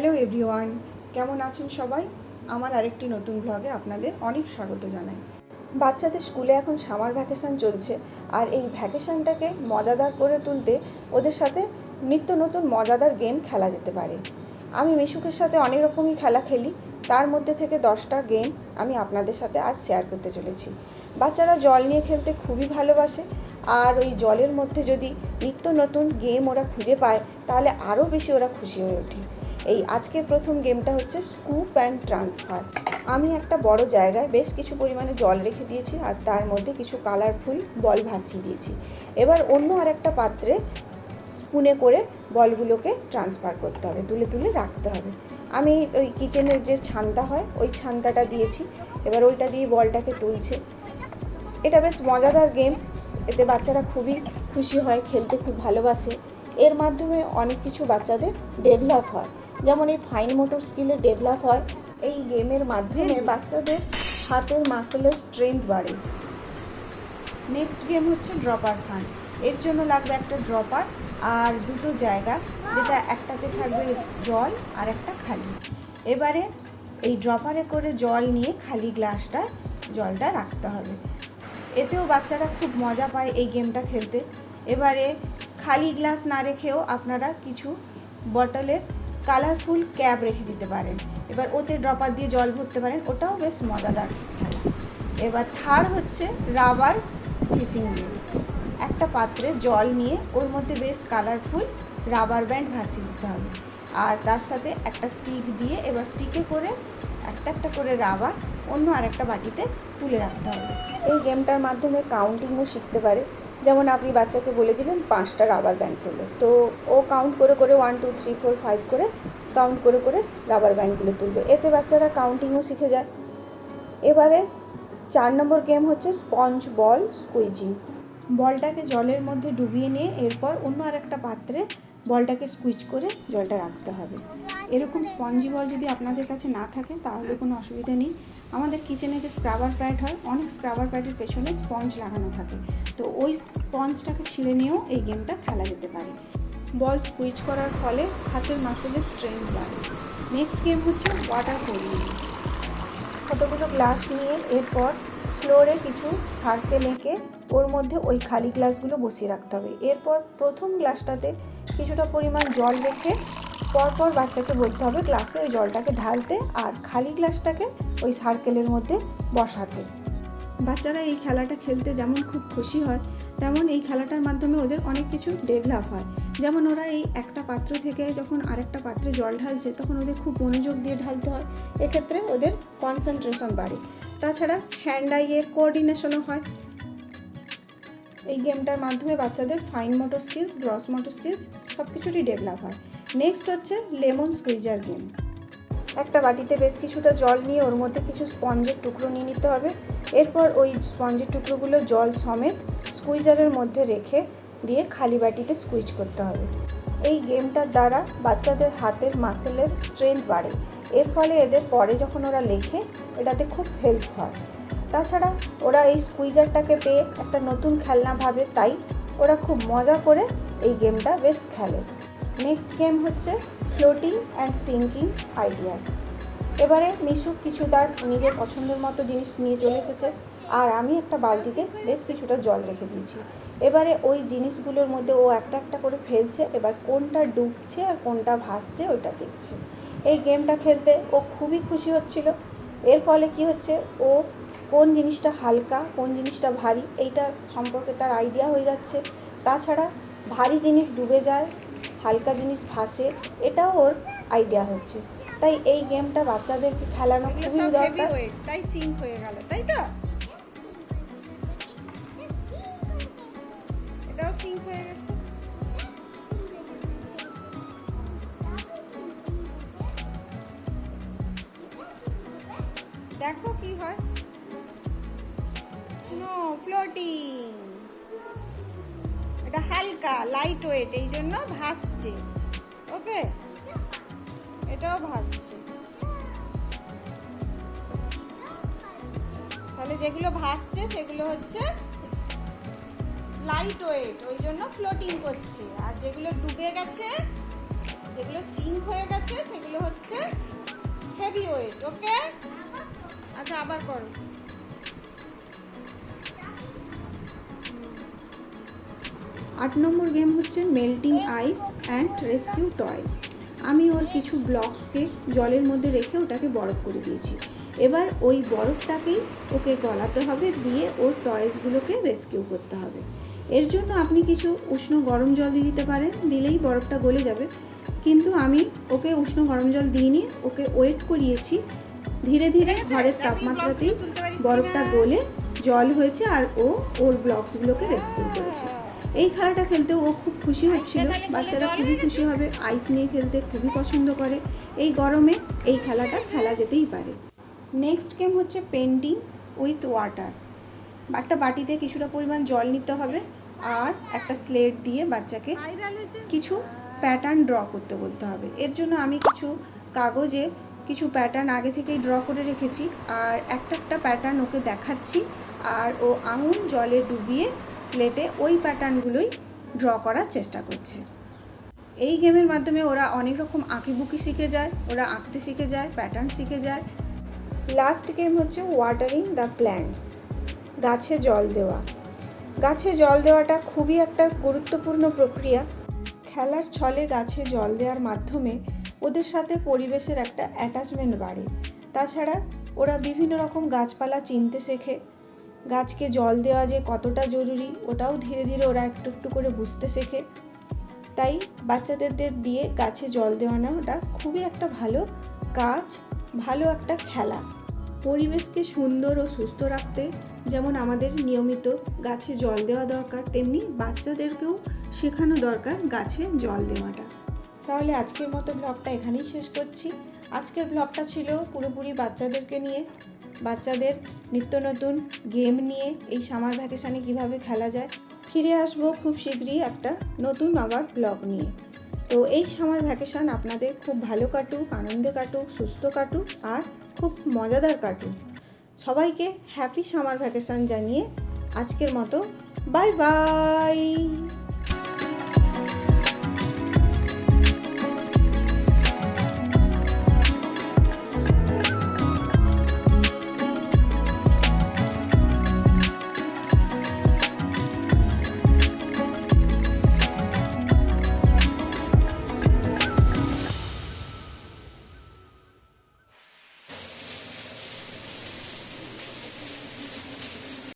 Hello everyone, কেমন আছেন সবাই? আমার আরেকটি নতুন ব্লগে আপনাদের অনেক স্বাগত জানাই। বাচ্চাদের স্কুলে এখন সামার ভ্যাকেশন চলছে আর এই ভ্যাকেশনটাকে মজাদার করে তুলতে ওদের সাথে নিত্য নতুন মজাদার গেম খেলা যেতে পারে। আমি মিশুকের সাথে অনেক রকমই খেলা খেলি, তার মধ্যে থেকে দশটা গেম আমি আপনাদের সাথে আজ শেয়ার করতে চলেছি। বাচ্চারা জল নিয়ে খেলতে খুবই ভালোবাসে আর ওই জলের মধ্যে যদি নিত্য নতুন গেম ওরা খুঁজে পায়, তাহলে আরও বেশি ওরা খুশি হয়ে ওঠে। এই আজকের প্রথম গেমটা হচ্ছে স্কুপ অ্যান্ড ট্রান্সফার আমি একটা বড় জায়গায় বেশ কিছু পরিমাণে জল রেখে দিয়েছি আর তার মধ্যে কিছু কালারফুল বল ভাসিয়ে দিয়েছি। এবার অন্য আর একটা পাত্রে স্পুনে করে বলগুলোকে ট্রান্সফার করতে হবে তুলে তুলে রাখতে হবে। আমি ওই কিচেনের যে ছানটা হয়, ওই ছানটাটা দিয়েছি। এবার ওইটা দিয়ে বলটাকে তুলছে। এটা বেশ মজাদার গেম এতে বাচ্চারা খুবই খুশি হয়, খেলতে খুব ভালোবাসে। এর মাধ্যমে অনেক কিছু বাচ্চাদের ডেভেলপ হয়। যেমন এই ফাইন মোটর স্কিলে ডেভেলপ হয়। এই গেমের মাধ্যমে বাচ্চাদের হাতের মাসেলের স্ট্রেংথ বাড়ে। নেক্সট গেম হচ্ছে ড্রপার ফান এর জন্য লাগবে একটা ড্রপার আর দুটো জায়গা যেটা একটাতে থাকবে জল আর একটা খালি। এবারে এই ড্রপারে করে জল নিয়ে খালি গ্লাসটা জলটা রাখতে হবে। এতেও বাচ্চারা খুব মজা পায় এই গেমটা খেলতে। এবারে খালি গ্লাস না রেখেও আপনারা কিছু বটলের কালারফুল ক্যাপ রেখে দিতে পারেন। এবার ওতে ড্রপার দিয়ে জল ভরতে পারেন, ওটাও বেশ মজাদার। এবার থার্ড হচ্ছে রাবার ফিশিং গেম একটা পাত্রে জল নিয়ে ওর মধ্যে বেশ কালারফুল রাবার ব্যান্ড ভাসিয়ে দিতে হবে। আর তার সাথে একটা স্টিক দিয়ে এবার স্টিকে করে একটা একটা করে রাবার অন্য আরেকটা বাটিতে তুলে রাখতে হবে। এই গেমটার মাধ্যমে কাউন্টিংও শিখতে পারে। যেমন আপনি বাচ্চাকে বলে দিলেন, পাঁচটা রাবার ব্যান্ড তোলো। তো ও কাউন্ট করে করে one two three four five করে কাউন্ট করে করে রাবার ব্যান্ডগুলো তুলবে। এতে বাচ্চারা কাউন্টিংও শিখে যায়। এবারে চার নম্বর গেম হচ্ছে স্পঞ্জ বল স্কুইজিং বলটাকে জলের মধ্যে ডুবিয়ে নিয়ে এরপর অন্য আরেকটা পাত্রে বলটাকে স্কুইচ করে জলটা রাখতে হবে। এরকম স্পঞ্জি বল যদি আপনাদের কাছে না থাকে, তাহলে কোনো অসুবিধা নেই। আমাদের কিচেনে যে স্ক্রাবার প্যাড হয়, অনেক স্ক্রাবার প্যাডের পেছনে স্পঞ্জ লাগানো থাকে। তো ওই স্পঞ্জটাকে ছিঁড়ে নিয়েও এই গেমটা খেলা যেতে পারে। বল স্কুইচ করার ফলে হাতের মাসেলের স্ট্রেংথ বাড়ে। নেক্সট গেম হচ্ছে ওয়াটার পোলিং কতগুলো গ্লাস নিয়ে এরপর ফ্লোরে কিছু সার্কেল এঁকে ওর মধ্যে ওই খালি গ্লাসগুলো বসিয়ে রাখতে হবে। এরপর প্রথম গ্লাসটাতে কিছুটা পরিমাণ জল রেখে পরপর বাচ্চাকে বলতে হবে গ্লাসে ওই জলটাকে ঢালতে আর খালি গ্লাসটাকে ওই সার্কেলের মধ্যে বসাতে। বাচ্চারা এই খেলাটা খেলতে যেমন খুব খুশি হয়, তেমন এই খেলাটার মাধ্যমে ওদের অনেক কিছু ডেভেলপ হয়। যেমন ওরা এই একটা পাত্র থেকে যখন আরেকটা পাত্রে জল ঢালছে, তখন ওদের খুব মনোযোগ দিয়ে ঢালতে হয়। এক্ষেত্রে ওদের কনসেন্ট্রেশন বাড়ে। তাছাড়া হ্যান্ড আইয়ের কোঅর্ডিনেশনও হয়। এই গেমটার মাধ্যমে বাচ্চাদের fine motor skills gross motor skills সব কিছুরই ডেভেলপ হয়। নেক্সট হচ্ছে লেমন স্কুইজার গেম একটা বাটিতে বেশ কিছুটা জল নিয়ে ওর মধ্যে কিছু স্পঞ্জের টুকরো নিয়ে নিতে হবে। এরপর ওই স্পঞ্জের টুকরোগুলো জল সমেত স্কুইজারের মধ্যে রেখে দিয়ে খালি বাটিতে স্কুইজ করতে হবে। এই গেমটার দ্বারা বাচ্চাদের হাতের মাসেলের স্ট্রেংথ বাড়ে। এর ফলে এদের পরে যখন ওরা লেখে, এটাতে খুব হেল্প হয়। তাছাড়া ওরা এই স্কুইজারটাকে পেয়ে একটা নতুন খেলনা ভাবে তাই ওরা খুব মজা করে এই গেমটা বেশ খেলে। নেক্সট গেম হচ্ছে ফ্লোটিং অ্যান্ড সিঙ্কিং আইডিয়াস এবারে মিশু কিছু তার নিজের পছন্দের মতো জিনিস নিয়ে চলে এসেছে, আর আমি একটা বালতিতে বেশ কিছুটা জল রেখে দিয়েছি। এবারে ওই জিনিসগুলোর মধ্যে ও একটা একটা করে ফেলছে, এবার কোনটা ডুবছে আর কোনটা ভাসছে ওইটা দেখছে। এই গেমটা খেলতে ও খুবই খুশি হচ্ছিল। এর ফলে কি হচ্ছে, ও কোন জিনিসটা হালকা, কোন জিনিসটা ভারী এইটা সম্পর্কে তার আইডিয়া হয়ে যাচ্ছে। তাছাড়া ভারী জিনিস ডুবে যায় হালকা জিনিস ভাসে এটাও ওর আইডিয়া হচ্ছে। তাই এই গেমটা বাচ্চাদেরকে খেলানো খুবই দরকার। তাই সিঙ্ক হয়ে গেল তাই তো? এটাও সিঙ্ক হয়ে গেছে। দেখো কি হয়। নো ফ্লোটিং হালকা লাইট ওয়েট এই জন্য ভাসছে। ওকে? এটাও ভাসছে। তাহলে যেগুলো ভাসছে, সেগুলো হচ্ছে লাইট ওয়েট ওই জন্য ফ্লোটিং করছে। আর যেগুলো ডুবে গেছে, যেগুলো সিঙ্ক হয়ে গেছে, সেগুলো হচ্ছে হেভি ওয়েট ওকে? আচ্ছা আবার করো। আট নম্বর গেম হচ্ছে melting ice and rescue toys. আমি ওর কিছু ব্লকসকে জলের মধ্যে রেখে ওটাকে বরফ করে দিয়েছি। এবার ওই বরফটাকেই ওকে গলাতে হবে দিয়ে ওর টয়েসগুলোকে রেস্কিউ করতে হবে। এর জন্য আপনি কিছু উষ্ণ গরম জল দিয়ে দিতে পারেন দিলেই বরফটা গলে যাবে। কিন্তু আমি ওকে উষ্ণ গরম জল দিইনি ওকে ওয়েট করিয়েছি। ধীরে ধীরে আছে, ঘরের তাপমাত্রাতেই বরফটা গলে জল হয়েছে আর ও ওর ব্লকসগুলোকে রেস্কিউ করেছে। এই খেলাটা খেলতে ও খুব খুশি হচ্ছিল। বাচ্চারা খুবই খুশি হবে আইস নিয়ে খেলতে খুবই পছন্দ করে। এই গরমে এই খেলাটা খেলা যেতেই পারে। নেক্সট গেম হচ্ছে পেন্টিং উইথ ওয়াটার একটা বাটিতে কিছুটা পরিমাণ জল নিতে হবে আর একটা স্লেট দিয়ে বাচ্চাকে কিছু প্যাটার্ন ড্র করতে বলতে হবে। এর জন্য আমি কিছু কাগজে কিছু প্যাটার্ন আগে থেকেই ড্র করে রেখেছি আর একটা একটা প্যাটার্ন ওকে দেখাচ্ছি। আর ও আঙুল জলে ডুবিয়ে স্লেটে ওই প্যাটার্নগুলোই ড্র করার চেষ্টা করছে। এই গেমের মাধ্যমে ওরা অনেক রকম আঁকিবুকি শিখে যায়, ওরা আঁকতে শিখে যায়, প্যাটার্ন শিখে যায়। লাস্ট গেম হচ্ছে ওয়াটারিং দ্য প্ল্যান্টস, গাছে জল দেওয়া। গাছে জল দেওয়াটা খুবই একটা গুরুত্বপূর্ণ প্রক্রিয়া। খেলার ছলে গাছে জল দেওয়ার মাধ্যমে ওদের সাথে পরিবেশের একটা অ্যাটাচমেন্ট বাড়ে। তাছাড়া ওরা বিভিন্ন রকম গাছপালা চিনতে শেখে গাছকে জল দেওয়া যে কতটা জরুরি, ওটাও ধীরে ধীরে ওরা একটু একটু করে বুঝতে শেখে। তাই বাচ্চাদের দিয়ে গাছে জল দেওয়ানোটা খুবই একটা ভালো কাজ, ভালো একটা খেলা। পরিবেশকে সুন্দর ও সুস্থ রাখতে যেমন আমাদের নিয়মিত গাছে জল দেওয়া দরকার, তেমনি বাচ্চাদেরকেও শেখানো দরকার গাছে জল দেওয়াটা। তাহলে আজকের মতো ব্লগটা এখানেই শেষ করছি। আজকের ব্লগটা ছিল পুরোপুরি বাচ্চাদেরকে নিয়ে। বাচ্চাদের নিত্য নতুন গেম নিয়ে এই সামার ভ্যাকেশানে কীভাবে খেলা যায়, ফিরে আসব খুব শীঘ্রই একটা নতুন আবার ব্লগ নিয়ে। তো এই সামার ভ্যাকেশান আপনাদের খুব ভালো কাটুক, আনন্দে কাটুক, সুস্থ কাটুক আর খুব মজাদার কাটুক। সবাইকে হ্যাপি সামার ভ্যাকেশান জানিয়ে আজকের মতো বাই বাই